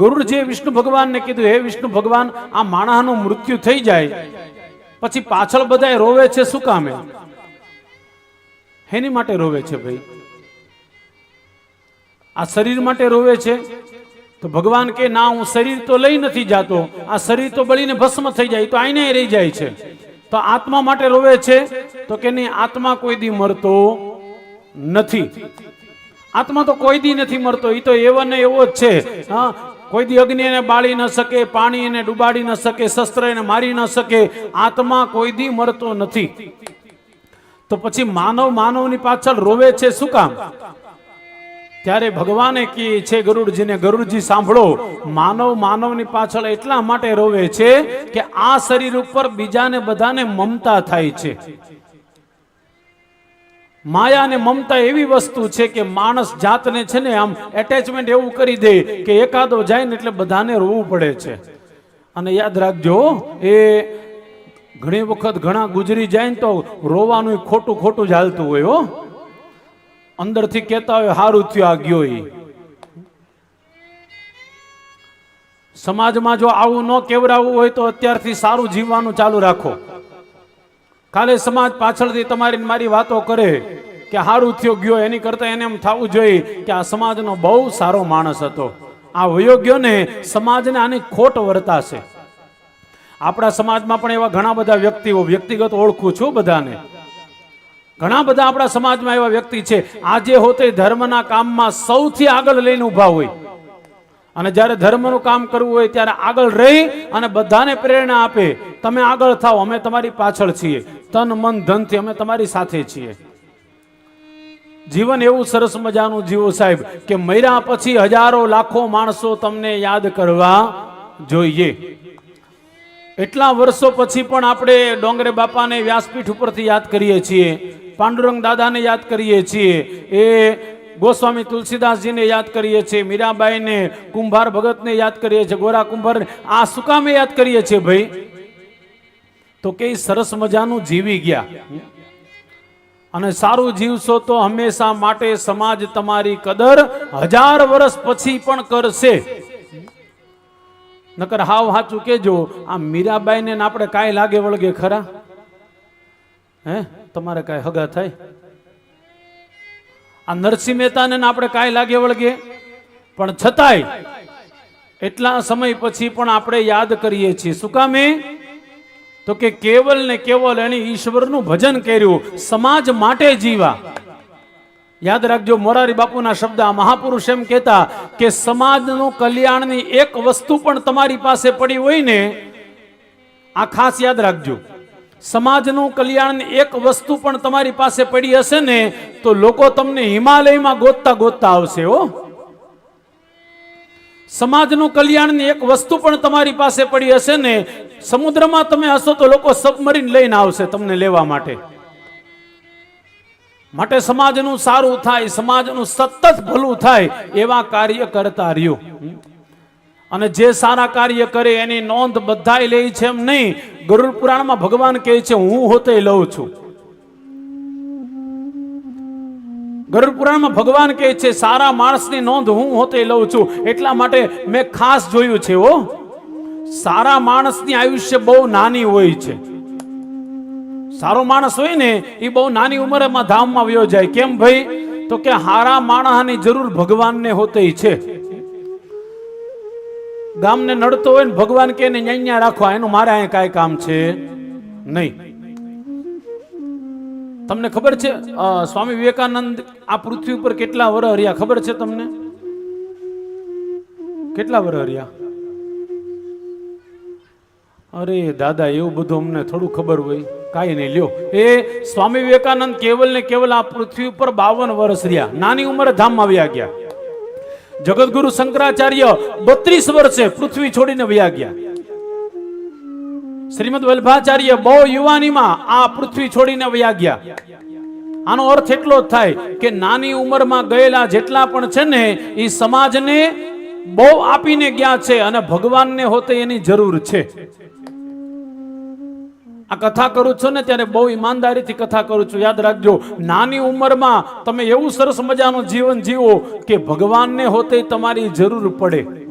ગરુડજીએ વિષ્ણુ ભગવાનને કીધું, હે વિષ્ણુ ભગવાન, આ માણસનું મૃત્યુ થઈ જાય. પછી પાછળ બધા રોવે છે શું કામે? હેની માટે રોવે છે ભાઈ. આ શરીર માટે રોવે છે? તો ભગવાન કે, ના, હું શરીર તો લઈ નથી જાતો. આ શરીર તો બળીને ભસ્મ થઈ જાય તો આઈને રહી જાય છે. તો આત્મા માટે રોવે છે? તો કે, નહીં, આત્મા કોઈ દી મરતો નથી. આત્મા તો કોઈ દી નથી મરતો એ તો એવો ને એવો જ છે. હા કોઈ દી અગ્નિ એને બાળી ન શકે, પાણી એને ડુબાડી ન શકે, શસ્ત્ર એને મારી ન શકે, આત્મા કોઈ દી મરતો નથી. તો પછી માનવ માનવની પાછળ રોવે છે શું કામ? ત્યારે ભગવાને કહે છે, ગરુડજીને, ગરુડજી સાંભળો, માનવ માનવની પાછળ એટલા માટે રોવે છે કે આ શરીર ઉપર બીજાને બધાને મમતા થાય છે. માયા અને મમતા એવી વસ્તુ છે કે માણસ જાતને છે ને આમ એટેચમેન્ટ એવું કરી દે કે એકાદો જાય ને એટલે બધાને રોવું પડે છે. અને યાદ રાખજો, એ ઘણી વખત ઘણા ગુજરી જાય ને તો રોવાનું ખોટું ખોટું જ હાલતું હોય હો. અંદરથી કહેતા હોય સારું થયું આ ગયો એ સમાજમાં જો આવું ન કેવડાવવું હોય તો અત્યારથી સારું જીવવાનું ચાલુ રાખો. કાલે સમાજ પાછળથી તમારી મારી વાતો કરે કે સારું થયો ગયો, એની કરતા એને એમ થવું જોઈએ કે આ સમાજનો બહુ સારો માણસ હતો. આ વયો સમાજને આની ખોટ વર્તાશે આપણા સમાજમાં પણ એવા ઘણા બધા વ્યક્તિઓ, વ્યક્તિગત ઓળખું છું બધાને. ઘણા બધા આપણા સમાજમાં એવા વ્યક્તિ છે, આજે હોતે ધર્મના કામમાં સૌથી આગળ લઈને ઊભા હોય. અને જ્યારે ધર્મનું કામ કરવું હોય ત્યારે આગળ રહી અને બધાને પ્રેરણા આપે. તમે આગળ થાઓ, અમે તમારી પાછળ છીએ. તન, મન, ધનથી અમે તમારી સાથે છીએ. જીવન એવું સરસ મજાનું જીવો સાહેબ કે મર્યા પછી હજારો લાખો માણસો તમને યાદ કરવા જોઈએ. એટલા વર્ષો પછી પણ આપણે ડોંગરે બાપાને વ્યાસપીઠ ઉપરથી યાદ કરીએ છીએ. પાંડુરંગ દાદાને યાદ કરીએ છીએ. એ ગોસ્વામી તુલસીદાસજીને યાદ કરીએ છીએ, મીરાબાઈને, કુંભાર ભગતને યાદ કરીએ છીએ, ગોરા કુંભાર, આ સુકામે યાદ કરીએ છીએ ભાઈ? તો કે સરસ મજાનું જીવી ગયા. અને સારું જીવશો તો હંમેશા માટે સમાજ તમારી કદર હજાર વર્ષ પછી પણ કરશે. નકર હાવ હાચું કેજો આ મીરાબાઈને આપણે કાંઈ લાગે વળગે ખરા? હે? તમારે કાંઈ હગા થાય? આ નરસિંહ મહેતાને આપણે કાંઈ લાગે વળગે? પણ છતાંય એટલા સમય પછી પણ આપણે યાદ કરીએ છીએ. શું કામે તો કે કેવલ ને કેવલ એણે ઈશ્વરનું ભજન કર્યું, સમાજ માટે જીવા. યાદ રાખજો, મોરારી બાપુના શબ્દ આ મહાપુરુષ એમ કહેતા કે સમાજનું કલ્યાણની એક વસ્તુ પણ તમારી પાસે પડી હોય ને, આ ખાસ યાદ રાખજો. સમાજનું કલ્યાણની એક વસ્તુ પણ તમારી પાસે પડી હશે ને, તો લોકો તમને હિમાલયમાં ગોતતા ગોતતા આવશે, હો. સમાજનું કલ્યાણની એક વસ્તુ પણ તમારી પાસે પડી હશે ને, સમુદ્રમાં તમે હશો તો લોકો સબમરીન લઈને આવશે તમને લેવા માટે. માટે સમાજનું સારું થાય, સમાજનું સતત ભલું થાય, એવા કાર્ય કરતા રહ્યો. અને જે સારા કાર્ય કરે એની નોંધ બધાય લે છે એમ નહીં. ગરુડ પુરાણમાં ભગવાન કહે છે, હું હોતે લઉં છું. ગરુડ પુરાણમાં ભગવાન કહે છે, સારા માણસની નોંધ હું હોતે લઉં છું. એટલા માટે મેં ખાસ જોયું છે ઓ સારા માણસની આયુષ્ય બહુ નાની હોય છે. સારો માણસ હોય ને એ બહુ નાની ઉંમરેમાં ધામમાં વ્યો જાય. કેમ ભાઈ? તો કે હારા માણસની જરૂર ભગવાનને હોતે છે. ગામને નડતો હોય ને ભગવાન કે ને ન્યા રાખો એનું મારે અહીંયા કાંઈ કામ છે નહીં. તમને ખબર છે સ્વામી વિવેકાનંદ આ પૃથ્વી ઉપર કેટલા વર હર્યા? ખબર છે તમને? કેટલા વર હર્યા? અરે દાદા, એવું બધું અમને થોડું ખબર હોય. કાંઈ નહીં, લ્યો. એ સ્વામી વિવેકાનંદ કેવલ ને કેવલ આ પૃથ્વી ઉપર બાવન વર્ષ રહ્યા. નાની ઉંમરે ધામમાં આવ્યા ગયા. જગતગુરુ શંકરાચાર્ય બત્રીસ વર્ષે પૃથ્વી છોડીને વયા ગયા. શ્રીમદ વલ્ભાચાર્ય બહુ યુવાનીમાં આ પૃથ્વી છોડીને વયા ગયા. આનો અર્થ એટલો જ થાય કે નાની ઉંમરમાં ગયેલા જેટલા પણ છે ને, એ સમાજને બહુ આપીને ગયા છે અને ભગવાનને હોતે એની જરૂર છે. આ કથા કરું છું ને ત્યારે બહુ ઈમાનદારીથી કથા કરું છું. યાદ રાખજો, નાની ઉંમરમાં તમે એવું સરસ મજાનું જીવન જીવો કે ભગવાનને હોતે તમારી જરૂર પડે.